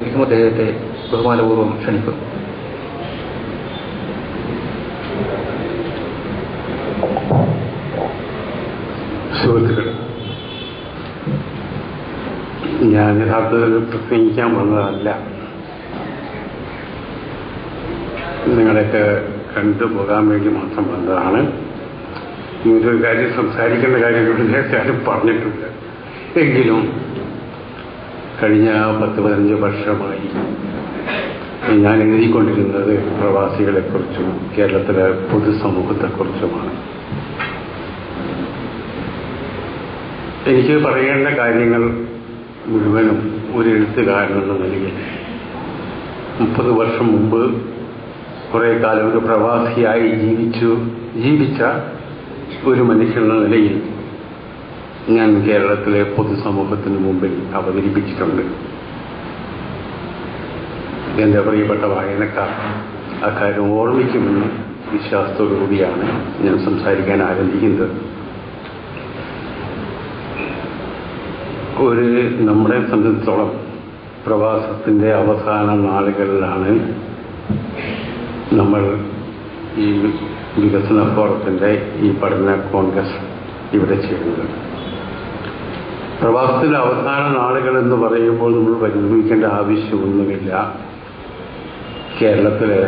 അദ്ദേഹത്തെ ബഹുമാനപൂർവം ക്ഷണിക്കുന്നു സുഹൃത്തുക്കളെ ഞാൻ യഥാർത്ഥത്തിൽ പ്രസംഗിക്കാൻ വന്നതല്ല. നിങ്ങളെയൊക്കെ കണ്ടുപോകാൻ വേണ്ടി മാത്രം വന്നതാണ്. ഇങ്ങനൊരു കാര്യം സംസാരിക്കേണ്ട കാര്യം ഇവിടെ നേരത്തെ ആരും പറഞ്ഞിട്ടില്ല. എങ്കിലും കഴിഞ്ഞ പത്ത് പതിനഞ്ച് വർഷമായി ഞാൻ എഴുതിക്കൊണ്ടിരുന്നത് പ്രവാസികളെക്കുറിച്ചും കേരളത്തിലെ പൊതുസമൂഹത്തെക്കുറിച്ചുമാണ്. എനിക്ക് പറയേണ്ട കാര്യങ്ങൾ മുഴുവനും ഒരു എഴുത്തുകാരനെന്ന നിലയിൽ മുപ്പത് വർഷം മുമ്പ് കുറേ കാലം ഒരു പ്രവാസിയായി ജീവിച്ചു ജീവിച്ച ഒരു മനുഷ്യനെന്ന നിലയിൽ ഞാൻ കേരളത്തിലെ പൊതുസമൂഹത്തിന് മുമ്പിൽ അവതരിപ്പിച്ചിട്ടുണ്ട്. എന്റെ പ്രിയപ്പെട്ട വായനക്കാർ അക്കാര്യം ഓർമ്മിക്കുമെന്ന് വിശ്വാസത്തോടു കൂടിയാണ് ഞാൻ സംസാരിക്കാൻ ആരംഭിക്കുന്നത്. ഒരു നമ്മുടെ സംബന്ധിച്ചോളം പ്രവാസത്തിന്റെ അവസാന നാളുകളിലാണ് നമ്മൾ ഈ വികസന ഫോറത്തിന്റെ ഈ പഠന കോൺഗ്രസ് ഇവിടെ ചെയ്യുന്നത് പ്രവാസത്തിന്റെ അവസാന നാളുകൾ എന്ന് പറയുമ്പോൾ നമ്മൾ പരിഗണിക്കേണ്ട ആവശ്യമൊന്നുമില്ല. കേരളത്തിലെ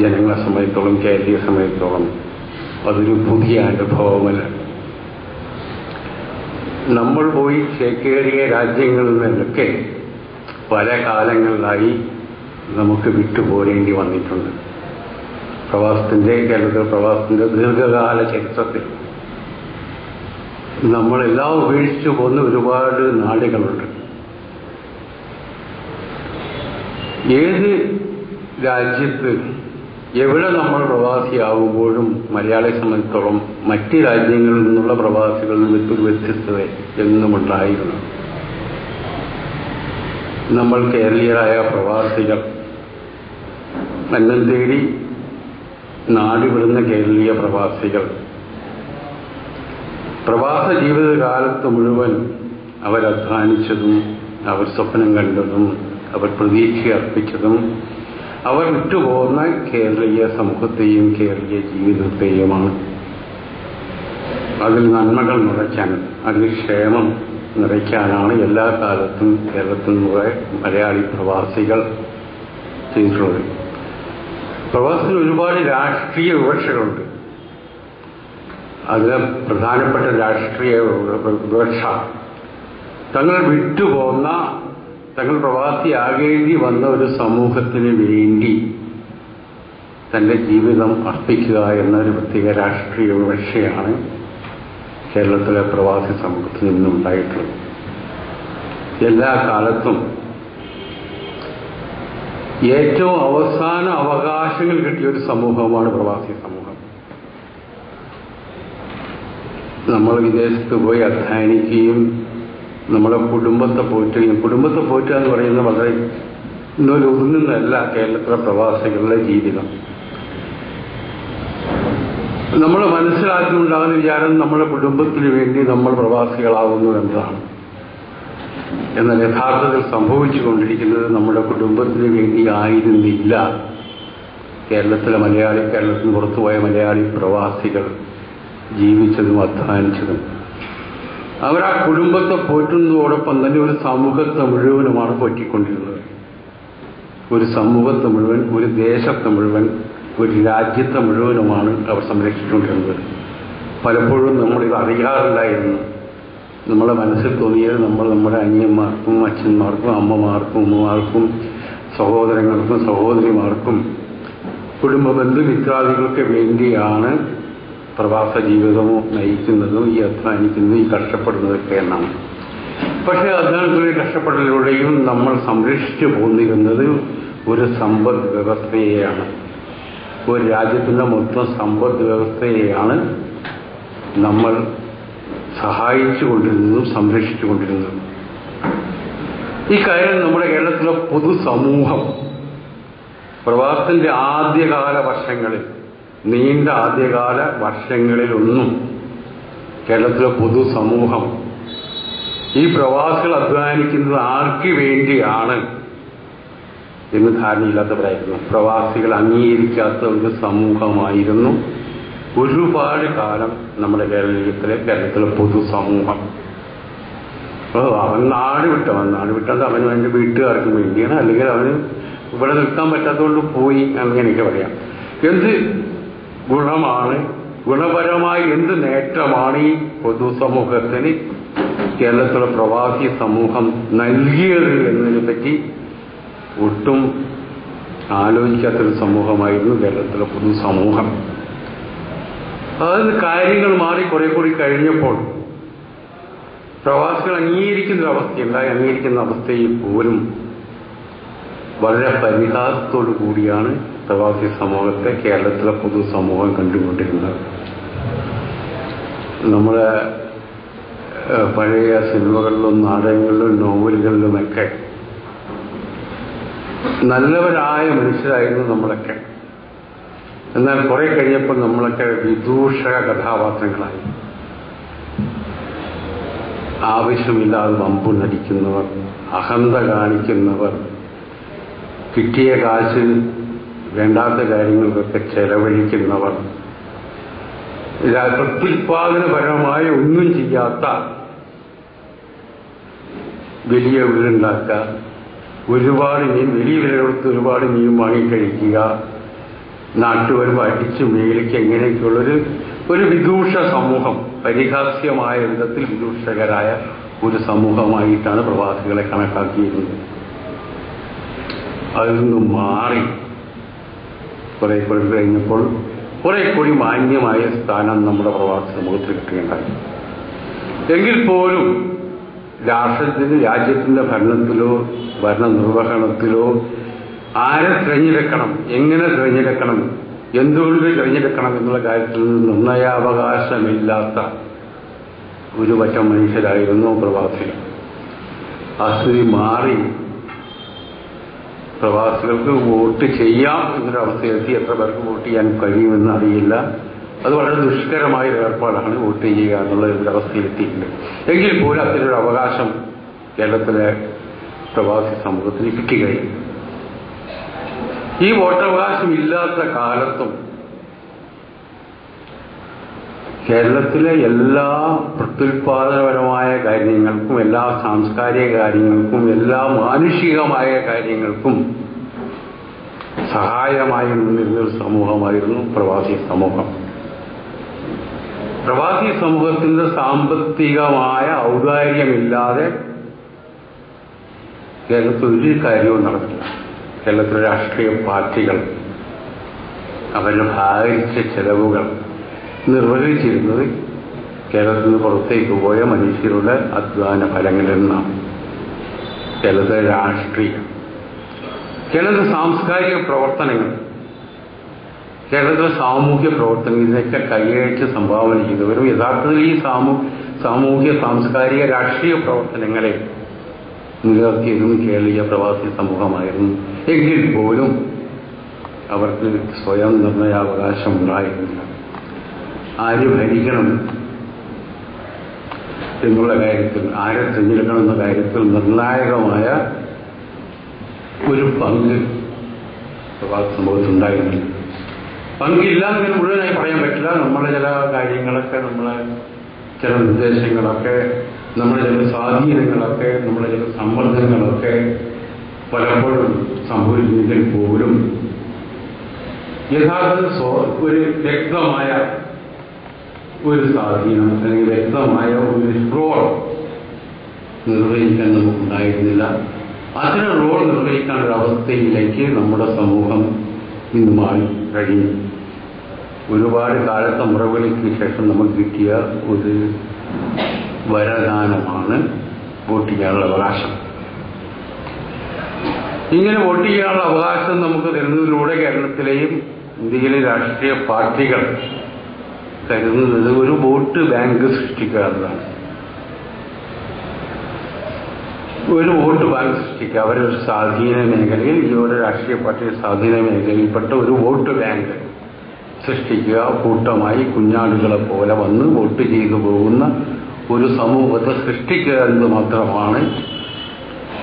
ജനങ്ങളെ സമയത്തോളം കേരളീയ സമയത്തോളം അതൊരു പുതിയ അനുഭവമല്ല നമ്മൾ പോയി ചേക്കേറിയ രാജ്യങ്ങളിൽ നിന്നൊക്കെ പല കാലങ്ങളിലായി നമുക്ക് വിട്ടുപോരേണ്ടി വന്നിട്ടുണ്ട്. പ്രവാസത്തിന്റെ കേരളത്തിലെ പ്രവാസത്തിന്റെ ദീർഘകാല ചരിത്രത്തിൽ നമ്മളെല്ലാം ഉപേക്ഷിച്ചു പോകുന്ന ഒരുപാട് നാടുകളുണ്ട്. ഏത് രാജ്യത്ത് എവിടെ നമ്മൾ പ്രവാസിയാവുമ്പോഴും മലയാളിയെ സംബന്ധിച്ചോളം മറ്റ് രാജ്യങ്ങളിൽ നിന്നുള്ള പ്രവാസികളിൽ നിന്നൊരു വ്യത്യസ്തത എന്നുമുണ്ടായിരുന്നു. നമ്മൾ കേരളീയരായ പ്രവാസികൾ അന്നം തേടി നാടുവിടുന്ന കേരളീയ പ്രവാസികൾ പ്രവാസ ജീവിതകാലത്ത് മുഴുവൻ അവരധ്വാനിച്ചതും അവർ സ്വപ്നം കണ്ടതും അവർ പ്രതീക്ഷ അർപ്പിച്ചതും അവർ വിട്ടുപോകുന്ന കേരളീയ സമൂഹത്തെയും കേരളീയ ജീവിതത്തെയുമാണ്. അതിൽ നന്മകൾ നിറയ്ക്കാൻ അതിൽ ക്ഷേമം നിറയ്ക്കാനാണ് എല്ലാ കാലത്തും കേരളത്തിൽ നിന്നുള്ള മലയാളി പ്രവാസികൾ ചെയ്തിട്ടുള്ളത്. പ്രവാസത്തിൽ ഒരുപാട് രാഷ്ട്രീയ വിവക്ഷകളുണ്ട്. അതിൽ പ്രധാനപ്പെട്ട രാഷ്ട്രീയ വിവക്ഷ. തങ്ങൾ വിട്ടുപോന്ന തങ്ങൾ പ്രവാസിയാകേണ്ടി വന്ന ഒരു സമൂഹത്തിന് വേണ്ടി തന്റെ ജീവിതം അർപ്പിക്കുക എന്ന ഒരു പ്രത്യേക രാഷ്ട്രീയ വിവക്ഷയാണ് കേരളത്തിലെ പ്രവാസി സമൂഹത്തിൽ നിന്നുണ്ടായിട്ടുള്ളത്. എല്ലാ കാലത്തും ഏറ്റവും അവസാന അവകാശങ്ങൾ കിട്ടിയ ഒരു സമൂഹമാണ് പ്രവാസി സമൂഹം. നമ്മൾ വിദേശത്ത് പോയി അധ്വാനിക്കുകയും നമ്മളെ കുടുംബത്തെ പോറ്റുകയും. കുടുംബത്തെ പോറ്റുക എന്ന് പറയുന്നത് വളരെ ഇന്നൊരു ഒതുങ്ങുന്നതല്ല കേരളത്തിലെ പ്രവാസികളുടെ ജീവിതം. നമ്മൾ മനസ്സിലാക്കിയുണ്ടാകുന്ന വിചാരം നമ്മുടെ കുടുംബത്തിന് വേണ്ടി നമ്മൾ പ്രവാസികളാവുന്നു എന്നതാണ്. എന്നാൽ യഥാർത്ഥത്തിൽ സംഭവിച്ചുകൊണ്ടിരിക്കുന്നത് നമ്മുടെ കുടുംബത്തിന് വേണ്ടി ആയിരുന്നില്ല. കേരളത്തിലെ മലയാളി കേരളത്തിന് പുറത്തുപോയ മലയാളി പ്രവാസികൾ ജീവിച്ചതും അധ്വാനിച്ചതും. അവർ ആ കുടുംബത്തെ പോറ്റുന്നതോടൊപ്പം തന്നെ ഒരു സമൂഹത്തെ മുഴുവനുമാണ് പോറ്റിക്കൊണ്ടിരുന്നത്. ഒരു സമൂഹത്തെ മുഴുവൻ ഒരു ദേശത്തെ മുഴുവൻ ഒരു രാജ്യത്തെ മുഴുവനുമാണ് അവർ സംരക്ഷിച്ചുകൊണ്ടിരുന്നത്. പലപ്പോഴും നമ്മളിത് അറിയാറില്ലായിരുന്നു നമ്മളെ മനസ്സിൽ തോന്നിയത് നമ്മൾ നമ്മുടെ അനിയന്മാർക്കും അച്ഛന്മാർക്കും അമ്മമാർക്കും ഉമ്മമാർക്കും സഹോദരങ്ങൾക്കും സഹോദരിമാർക്കും കുടുംബ ബന്ധുമിത്രാദികൾക്ക് വേണ്ടിയാണ് പ്രവാസ ജീവിതവും നയിക്കുന്നതും ഈ അധ്വാനിക്കുന്നതും ഈ കഷ്ടപ്പെടുന്നതൊക്കെ എന്നാണ്. പക്ഷേ അധ്വാനത്തിലൂടെ കഷ്ടപ്പെടലിലൂടെയും നമ്മൾ സംരക്ഷിച്ചു പോന്നിരുന്നത് ഒരു സമ്പദ് വ്യവസ്ഥയെയാണ്. ഒരു രാജ്യത്തിന്റെ മൊത്തം സമ്പദ് വ്യവസ്ഥയെയാണ് നമ്മൾ സഹായിച്ചു കൊണ്ടിരുന്നതും സംരക്ഷിച്ചു കൊണ്ടിരുന്നതും. ഈ കാര്യം നമ്മുടെ കേരളത്തിലെ പൊതുസമൂഹം പ്രവാസത്തിന്റെ ആദ്യകാല വർഷങ്ങളിൽ നീണ്ട ആദ്യകാല വർഷങ്ങളിലൊന്നും കേരളത്തിലെ പൊതുസമൂഹം ഈ പ്രവാസികൾ അധ്വാനിക്കുന്നത് ആർക്ക് വേണ്ടിയാണ് എന്ന് ധാരണയില്ലാത്തവരായിരുന്നു. പ്രവാസികൾ അംഗീകരിക്കാത്ത ഒരു സമൂഹമായിരുന്നു ഒരുപാട് കാലം നമ്മുടെ കേരളത്തിലെ കേരളത്തിലെ പൊതുസമൂഹം. അവൻ നാട് വിട്ടവൻ നാട് വിട്ടത് അവന് അവന്റെ വീട്ടുകാർക്കും വേണ്ടിയാണ്. അല്ലെങ്കിൽ അവന് ഇവിടെ നിൽക്കാൻ പറ്റാത്തതുകൊണ്ട് പോയി അങ്ങനെയൊക്കെ പറയാം. എന്ത് ഗുണമാണ്. ഗുണപരമായി എന്ത് നേട്ടമാണ് ഈ പൊതുസമൂഹത്തിന്? കേരളത്തിലെ പ്രവാസി സമൂഹം നൽകിയത് എന്നതിനെ പറ്റി ഒട്ടും ആലോചിക്കാത്തൊരു സമൂഹമായിരുന്നു കേരളത്തിലെ പൊതുസമൂഹം. അതിന് കാര്യങ്ങൾ മാറി കുറെ കൂടി കഴിഞ്ഞപ്പോൾ പ്രവാസികൾ അംഗീകരിക്കുന്ന ഒരു അവസ്ഥയുണ്ടായി അംഗീകരിക്കുന്ന അവസ്ഥയിൽ പോലും വളരെ പരിഹാസത്തോടു കൂടിയാണ് പ്രവാസി സമൂഹത്തെ കേരളത്തിലെ പൊതുസമൂഹം കണ്ടുകൊണ്ടിരുന്നത്. നമ്മുടെ പഴയ സിനിമകളിലും നാടകങ്ങളിലും നോവലുകളിലുമൊക്കെ നല്ലവരായ മനുഷ്യരായിരുന്നു നമ്മളൊക്കെ. എന്നാൽ കുറെ കഴിഞ്ഞപ്പോൾ നമ്മളൊക്കെ വിദൂഷക കഥാപാത്രങ്ങളായി. ആവശ്യമില്ലാതെ വമ്പു നടിക്കുന്നവർ അഹന്ത കാണിക്കുന്നവർ കിട്ടിയ കാശ് വേണ്ടാത്ത കാര്യങ്ങൾക്കൊക്കെ ചെലവഴിക്കുന്നവർ. പ്രത്യുൽപാദനപരമായ ഒന്നും ചെയ്യാത്ത വലിയ വീടുണ്ടാക്കുക ഒരുപാട് മീൻ വലിയ വിലയെടുത്ത് ഒരുപാട് മീൻ വാങ്ങിക്കഴിക്കുക. നാട്ടുവരവ് അടിച്ചു മേലിക്ക് എങ്ങനെയൊക്കെയുള്ളൊരു ഒരു വിദൂഷ സമൂഹം പരിഹാസ്യമായ വിധത്തിൽ വിദൂഷകരായ ഒരു സമൂഹമായിട്ടാണ് പ്രവാസികളെ കണക്കാക്കിയിരുന്നത്. അതിൽ നിന്നും മാറി കുറെ കുറെ കഴിഞ്ഞപ്പോൾ കുറെ കൂടി മാന്യമായ സ്ഥാനം നമ്മുടെ പ്രവാസി സമൂഹത്തിൽ കിട്ടുകയുണ്ടായി. എങ്കിൽ പോലും രാഷ്ട്രത്തിന്റെ രാജ്യത്തിന്റെ ഭരണത്തിലോ ഭരണനിർവഹണത്തിലോ ആരെ തിരഞ്ഞെടുക്കണം എങ്ങനെ തിരഞ്ഞെടുക്കണം എന്തുകൊണ്ട് തിരഞ്ഞെടുക്കണം എന്നുള്ള കാര്യത്തിൽ നിർണയാവകാശമില്ലാത്ത ഒരു പറ്റം മനുഷ്യരായിരുന്നു പ്രവാസികൾ. അസ്ഥിതി സ്ഥിതി മാറി പ്രവാസികൾക്ക് വോട്ട് ചെയ്യാം എന്നൊരവസ്ഥയെത്തി എത്ര പേർക്ക് വോട്ട് ചെയ്യാൻ കഴിയുമെന്ന് അറിയില്ല. അത് വളരെ ദുഷ്കരമായ ഒരു ഏർപ്പാടാണ് വോട്ട് ചെയ്യുക എന്നുള്ള ഒരു അവസ്ഥയിലെത്തിയിട്ടുണ്ട്. എങ്കിൽ പോലും അത്തരൊരു അവകാശം കേരളത്തിലെ പ്രവാസി സമൂഹത്തിന് കിട്ടി കഴിഞ്ഞു ഈ വോട്ടവകാശം ഇല്ലാത്ത കാലത്തും കേരളത്തിലെ എല്ലാ പ്രത്യുൽപാദനപരമായ കാര്യങ്ങൾക്കും എല്ലാ സാംസ്കാരിക കാര്യങ്ങൾക്കും എല്ലാ മാനുഷികമായ കാര്യങ്ങൾക്കും സഹായമായി നിന്നിരുന്ന ഒരു സമൂഹമായിരുന്നു പ്രവാസി സമൂഹം. പ്രവാസി സമൂഹത്തിന്റെ സാമ്പത്തികമായ ഔദാര്യമില്ലാതെ കേരളത്തിൽ ഒരു കാര്യവും നടക്കില്ല കേരളത്തിലെ രാഷ്ട്രീയ പാർട്ടികൾ അവരുടെ ഭാഗിച്ച ചെലവുകൾ നിർവഹിച്ചിരുന്നത് കേരളത്തിൽ നിന്ന് പുറത്തേക്ക് പോയ മനുഷ്യരുടെ അധ്വാന ഫലങ്ങളിൽ നിന്നാണ്. കേരളത്തിലെ രാഷ്ട്രീയം ചിലത് സാംസ്കാരിക പ്രവർത്തനങ്ങൾ കേരളത്തിലെ സാമൂഹ്യ പ്രവർത്തനങ്ങൾ ഇതിനൊക്കെ കൈയഴിച്ച് സംഭാവന ചെയ്തവരും യഥാർത്ഥത്തിൽ ഈ സാമൂ സാമൂഹ്യ സാംസ്കാരിക രാഷ്ട്രീയ പ്രവർത്തനങ്ങളെ നിലനിർത്തിയതും കേരളീയ പ്രവാസി സമൂഹമായിരുന്നു. എങ്കിൽ പോലും അവർക്ക് സ്വയം നിർണയാവകാശം ഉണ്ടായിരുന്നില്ല ആര് ഭരിക്കണം എന്നുള്ള കാര്യത്തിൽ ആരെ തിരഞ്ഞെടുക്കണം എന്ന കാര്യത്തിൽ നിർണായകമായ ഒരു പങ്ക് പ്രവാസി സമൂഹത്തിലുണ്ടായിരുന്നില്ല പങ്കില്ല എന്ന് മുഴുവനായി പറയാൻ പറ്റില്ല. നമ്മളെ ചില കാര്യങ്ങളൊക്കെ നമ്മളെ ചില നിർദ്ദേശങ്ങളൊക്കെ നമ്മുടെ ചില സ്വാധീനങ്ങളൊക്കെ നമ്മുടെ ചില സമ്മർദ്ദങ്ങളൊക്കെ പലപ്പോഴും സംഭവിക്കുന്നതിൽ പോലും യഥാർത്ഥ ഒരു വ്യക്തമായ ഒരു സ്വാധീനം അല്ലെങ്കിൽ വ്യക്തമായ ഒരു റോൾ നിർവഹിക്കാൻ നമുക്കുണ്ടായിരുന്നില്ല അത്തരം റോൾ നിർവഹിക്കാൻ ഒരു അവസ്ഥയിലേക്ക് നമ്മുടെ സമൂഹം ഇന്ന് മാറി കഴിഞ്ഞു. ഒരുപാട് കാലത്തെ മുറവിളിക്ക് ശേഷം നമുക്ക് കിട്ടിയ ഒരു വരദാനമാണ് വോട്ട് ചെയ്യാനുള്ള അവകാശം. ഇങ്ങനെ വോട്ട് ചെയ്യാനുള്ള അവകാശം നമുക്ക് തരുന്നതിലൂടെ കേരളത്തിലെയും ഇന്ത്യയിലെ രാഷ്ട്രീയ പാർട്ടികൾ കരുതുന്നത് ഒരു വോട്ട് ബാങ്ക് സൃഷ്ടിക്കുക എന്നതാണ് ഒരു വോട്ട് ബാങ്ക് സൃഷ്ടിക്കുക. അവരൊരു സ്വാധീന മേഖലയിൽ ഒരു രാഷ്ട്രീയ പാർട്ടിയുടെ സ്വാധീന മേഖലയിൽപ്പെട്ട ഒരു വോട്ട് ബാങ്ക് സൃഷ്ടിക്കുക. കൂട്ടമായി കുഞ്ഞാടുകളെ പോലെ വന്ന് വോട്ട് ചെയ്തു പോകുന്ന ഒരു സമൂഹത്തെ സൃഷ്ടിക്കുക എന്ന് മാത്രമാണ്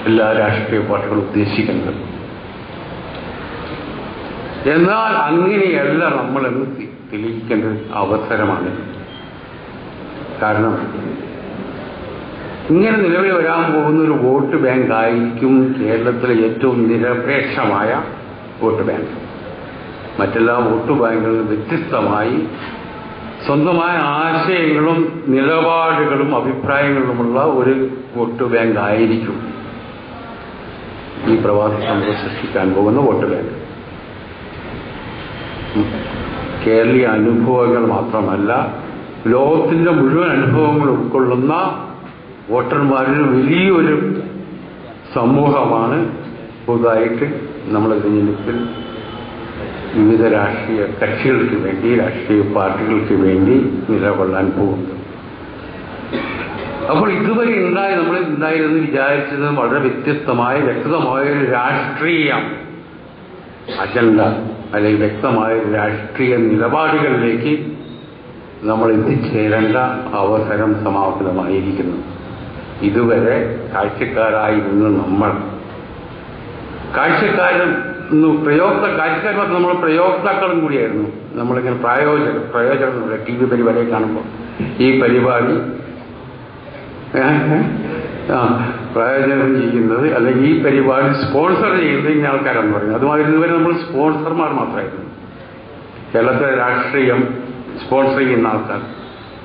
എല്ലാ രാഷ്ട്രീയ പാർട്ടികളും ഉദ്ദേശിക്കുന്നത്. എന്നാൽ അങ്ങനെയല്ല നമ്മൾ തി- തെളിയിക്കേണ്ട അവസരമാണ് കാരണം ഇങ്ങനെ നിലവിൽ വരാൻ പോകുന്ന ഒരു വോട്ട് ബാങ്ക് ആയിരിക്കും കേരളത്തിലെ ഏറ്റവും നിരപേക്ഷമായ വോട്ട് ബാങ്ക് മറ്റെല്ലാ വോട്ട് ബാങ്കുകളിലും വ്യത്യസ്തമായി സ്വന്തമായ ആശയങ്ങളും നിലപാടുകളും അഭിപ്രായങ്ങളുമുള്ള ഒരു വോട്ട് ബാങ്ക് ആയിരിക്കും ഈ പ്രവാസി സമൂഹം സൃഷ്ടിക്കാൻ പോകുന്ന വോട്ട് ബാങ്ക്. കേരളീയ അനുഭവങ്ങൾ മാത്രമല്ല ലോകത്തിന്റെ മുഴുവൻ അനുഭവങ്ങൾ ഉൾക്കൊള്ളുന്ന വോട്ടർമാരിൽ വലിയൊരു സമൂഹമാണ് പുതുതായിട്ട് നമ്മളെ ജീവിതത്തിൽ വിവിധ രാഷ്ട്രീയ കക്ഷികൾക്ക് വേണ്ടി രാഷ്ട്രീയ പാർട്ടികൾക്ക് വേണ്ടി നിലകൊള്ളാൻ പോകുന്നത്. അപ്പോൾ ഇതുവരെ ഉണ്ടായി നമ്മൾ ഉണ്ടായിരുന്നു വിചാരിച്ചത്? വളരെ വ്യത്യസ്തമായ വ്യക്തമായ ഒരു രാഷ്ട്രീയം അജണ്ട. അല്ലെങ്കിൽ വ്യക്തമായ രാഷ്ട്രീയ നിലപാടുകളിലേക്ക് നമ്മൾ എത്തിച്ചേരേണ്ട അവസരം സമാപനമായിരിക്കുന്നു ഇതുവരെ കാഴ്ചക്കാരായി നിന്ന് നമ്മൾ കാഴ്ചക്കാരും പ്രയോക്ത കാഴ്ചക്കാർ നമ്മൾ പ്രയോക്താക്കളും കൂടിയായിരുന്നു. നമ്മളിങ്ങനെ പ്രായോജക പ്രയോജനം ടി വി പരിപാടിയെ കാണുമ്പോൾ. ഈ പരിപാടി പ്രയോജനം ചെയ്യുന്നത് അല്ലെങ്കിൽ ഈ പരിപാടി സ്പോൺസർ ചെയ്യുന്നത് ഇന്ന ആൾക്കാരെന്ന് പറയുന്നത്. അതുമാതിരി ഇതുവരെ നമ്മൾ സ്പോൺസർമാർ മാത്രമായിരുന്നു. കേരളത്തിലെ രാഷ്ട്രീയം സ്പോൺസർ ചെയ്യുന്ന ആൾക്കാർ.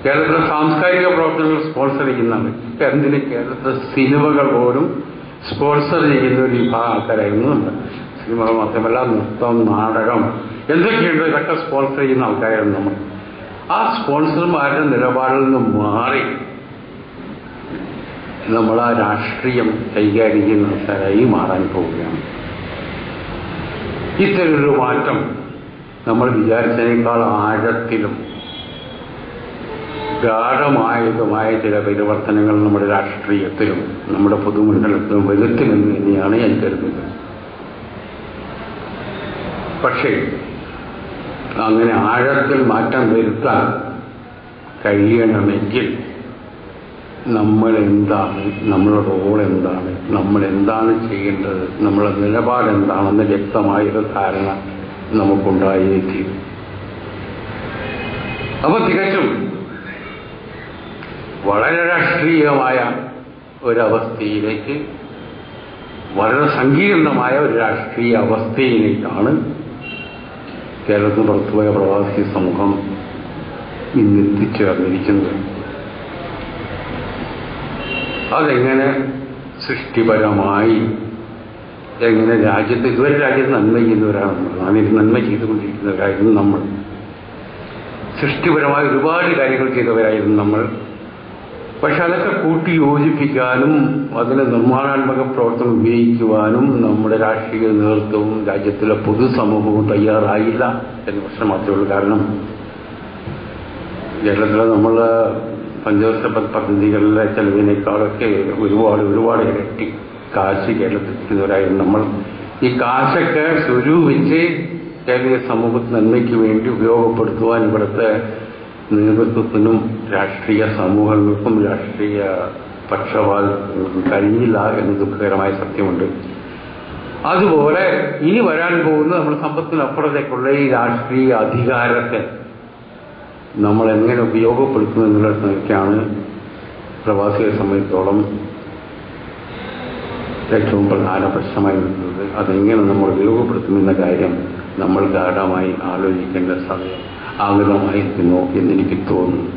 കേരളത്തിലെ സാംസ്കാരിക പ്രവർത്തനങ്ങൾ സ്പോൺസർ ചെയ്യുന്നതാണ്. എന്തിന് കേരളത്തിലെ സിനിമകൾ പോലും സ്പോൺസർ ചെയ്യുന്ന ഒരു വിഭാഗം ആൾക്കാരായിരുന്നു നമ്മൾ സിനിമകൾ മാത്രമല്ല നൃത്തം നാടകം എന്തൊക്കെയുണ്ട്? ഇതൊക്കെ സ്പോൺസർ ചെയ്യുന്ന ആൾക്കാരായിരുന്നു നമ്മൾ. ആ സ്പോൺസർമാരുടെ നിലപാടിൽ നിന്ന് മാറി നമ്മൾ ആ രാഷ്ട്രീയം കൈകാര്യം ചെയ്യുന്ന ആൾക്കാരായി മാറാൻ പോവുകയാണ്. ഇത്തരൊരു മാറ്റം നമ്മൾ വിചാരിച്ചതിനേക്കാൾ ആഴത്തിലും ഗാഠമായതുമായ ചില പരിവർത്തനങ്ങൾ നമ്മുടെ രാഷ്ട്രീയത്തിലും നമ്മുടെ പൊതുമണ്ഡലത്തിലും വരുത്തുമെന്ന് തന്നെയാണ് ഞാൻ കരുതുന്നത്. പക്ഷേ അങ്ങനെ ആഴത്തിൽ മാറ്റം വരുത്താൻ കഴിയണമെങ്കിൽ നമ്മൾ എന്താണ് നമ്മളുടെ റോൾ എന്താണ്? നമ്മൾ എന്താണ് ചെയ്യേണ്ടത്? നമ്മളെ നിലപാട് എന്താണെന്ന് വ്യക്തമായൊരു ധാരണ നമുക്കുണ്ടായേ തീരും അപ്പൊ തികച്ചും വളരെ രാഷ്ട്രീയമായ ഒരവസ്ഥയിലേക്ക് വളരെ സങ്കീർണമായ ഒരു രാഷ്ട്രീയ അവസ്ഥയിലേക്കാണ് കേരളത്തിന് പുറത്തുപോയ പ്രവാസി സമൂഹം ഇന്ന് എത്തിച്ചേർന്നിരിക്കുന്നത്. അതെങ്ങനെ സൃഷ്ടിപരമായി എങ്ങനെ രാജ്യത്ത് ഇതുവരെ രാജ്യത്ത് നന്മ ചെയ്യുന്നവരാണ് നമ്മൾ നാമിത് നന്മ ചെയ്തുകൊണ്ടിരിക്കുന്നവരായിരുന്നു നമ്മൾ. സൃഷ്ടിപരമായ ഒരുപാട് കാര്യങ്ങൾ ചെയ്തവരായിരുന്നു നമ്മൾ. പക്ഷെ അതൊക്കെ കൂട്ടി യോജിപ്പിക്കാനും അതിന് നിർമ്മാണാത്മക പ്രവർത്തനം ഉപയോഗിക്കുവാനും നമ്മുടെ രാഷ്ട്രീയ നേതൃത്വവും രാജ്യത്തിലെ പൊതുസമൂഹവും തയ്യാറായില്ല എന്ന പ്രശ്നം മാത്രമേ ഉള്ളൂ. കാരണം കേരളത്തിലെ നമ്മൾ പഞ്ചവർഷ പ- പദ്ധതികളിലെ ചെലവിനേക്കാളൊക്കെ ഒരുപാട് ഒരുപാട് ഇരട്ടി കാശ് കേരളത്തിലെത്തിക്കുന്നവരായിരുന്നു നമ്മൾ ഈ കാശൊക്കെ സ്വരൂപിച്ച് കേരളീയ സമൂഹത്തിന് നന്മയ്ക്ക് വേണ്ടി ഉപയോഗപ്പെടുത്തുവാൻ ഇവിടുത്തെ നേതൃത്വത്തിനും രാഷ്ട്രീയ സമൂഹങ്ങൾക്കും രാഷ്ട്രീയ പക്ഷപാതങ്ങൾക്കും കഴിഞ്ഞില്ല എന്ന് ദുഃഖകരമായ സത്യമുണ്ട്. അതുപോലെ ഇനി വരാൻ പോകുന്ന നമ്മുടെ സമ്പത്തിനപ്പുറത്തേക്കുള്ള ഈ രാഷ്ട്രീയ അധികാരത്തെ നമ്മൾ എങ്ങനെ ഉപയോഗപ്പെടുത്തുന്നു എന്നുള്ളതൊക്കെയാണ് പ്രവാസികളെ സംബന്ധിച്ചോളം ഏറ്റവും പ്രധാന പ്രശ്നമായി നിൽക്കുന്നത് അതെങ്ങനെ നമ്മൾ ഉപയോഗപ്പെടുത്തുമെന്ന കാര്യം നമ്മൾ ഗാഠമായി ആലോചിക്കേണ്ട സമയം ആഗ്രഹമായിരിക്കുന്നു എന്ന് എനിക്ക് തോന്നുന്നു.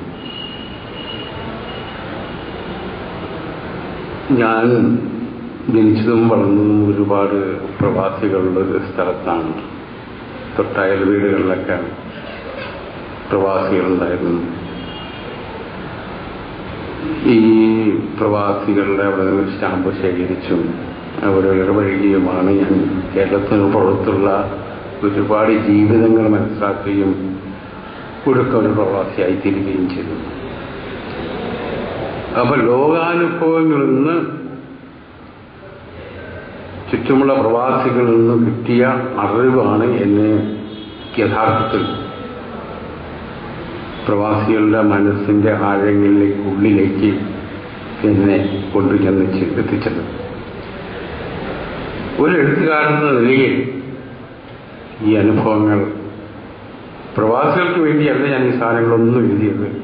ഞാൻ ജനിച്ചതും വളർന്നതും ഒരുപാട് പ്രവാസികളുള്ള ഒരു സ്ഥലത്താണ്. തൊട്ടയൽ വീടുകളിലൊക്കെ പ്രവാസികളുണ്ടായിരുന്നു. ഈ പ്രവാസികളുടെ അവിടെ നിന്ന് സ്റ്റാമ്പ് ശേഖരിച്ചും അവിടെ ഇടപഴകിയുമാണ് ഞാൻ കേരളത്തിന് പുറത്തുള്ള ഒരുപാട് ജീവിതങ്ങൾ മനസ്സിലാക്കുകയും ഒടുക്ക ഒരു പ്രവാസിയായി തീരുകയും ചെയ്തു. അപ്പൊ ലോകാനുഭവങ്ങളിൽ നിന്ന് ചുറ്റുമുള്ള പ്രവാസികളിൽ നിന്ന് കിട്ടിയ അറിവാണ് എന്നെ യഥാർത്ഥത്തിൽ പ്രവാസികളുടെ മനസ്സിന്റെ ആഴങ്ങളിലേക്ക് ഉള്ളിലേക്ക് എന്നെ കൊണ്ടുചെന്ന് എത്തിച്ചത്. ഒരു എഴുത്തുകാരെന്ന നിലയിൽ ഈ അനുഭവങ്ങൾ പ്രവാസികൾക്ക് വേണ്ടിയല്ല ഞാൻ ഈ സാധനങ്ങളൊന്നും എഴുതിയത്.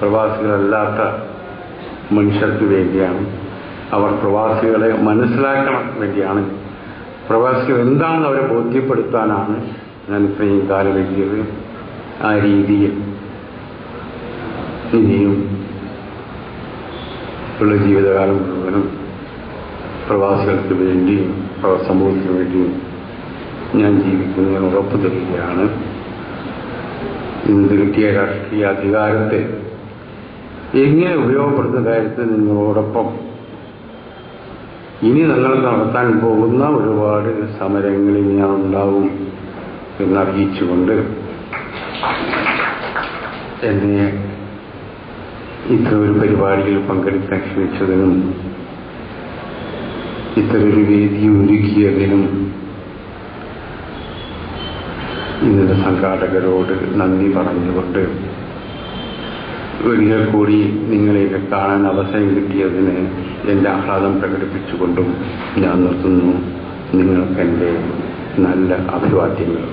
പ്രവാസികളല്ലാത്ത മനുഷ്യർക്ക് വേണ്ടിയാണ്. അവർ പ്രവാസികളെ മനസ്സിലാക്കണം വേണ്ടിയാണ്. പ്രവാസികൾ എന്താണെന്ന് അവരെ ബോധ്യപ്പെടുത്താനാണ് ഞാൻ ഇത്രയും കാലം എഴുതിയത് ആ രീതിയിൽ. ഇനിയും ഉള്ള ജീവിതകാലം മുഴുവനും പ്രവാസികൾക്ക് വേണ്ടിയും സമൂഹത്തിന് വേണ്ടിയും ഞാൻ ജീവിക്കുന്നു എന്ന് ഉറപ്പ് തരികയാണ്. ഇന്ന് കിട്ടിയ രാഷ്ട്രീയ അധികാരത്തെ എങ്ങനെ ഉപയോഗപ്പെടുത്തുന്ന കാര്യത്തിൽ നിങ്ങളോടൊപ്പം ഇനി നിങ്ങൾ നടത്താൻ പോകുന്ന ഒരുപാട് സമരങ്ങളിൽ ഞാൻ ഉണ്ടാവും എന്നറിയിച്ചുകൊണ്ട് എന്നെ ഇത്ര ഒരു പരിപാടിയിൽ പങ്കെടുക്കാൻ ക്ഷണിച്ചതിനും ഇത്തരൊരു വേദി ഒരുക്കിയതിനും ഇന്നലെ സംഘാടകരോട് നന്ദി പറഞ്ഞുകൊണ്ട് ഒരിക്കൽ കൂടി നിങ്ങളെയൊക്കെ കാണാൻ അവസരം കിട്ടിയതിന് എന്റെ ആഹ്ലാദം പ്രകടിപ്പിച്ചുകൊണ്ടും ഞാൻ നിർത്തുന്നു. നിങ്ങൾക്ക് എന്റെ നല്ല അഭിവാദ്യങ്ങൾ.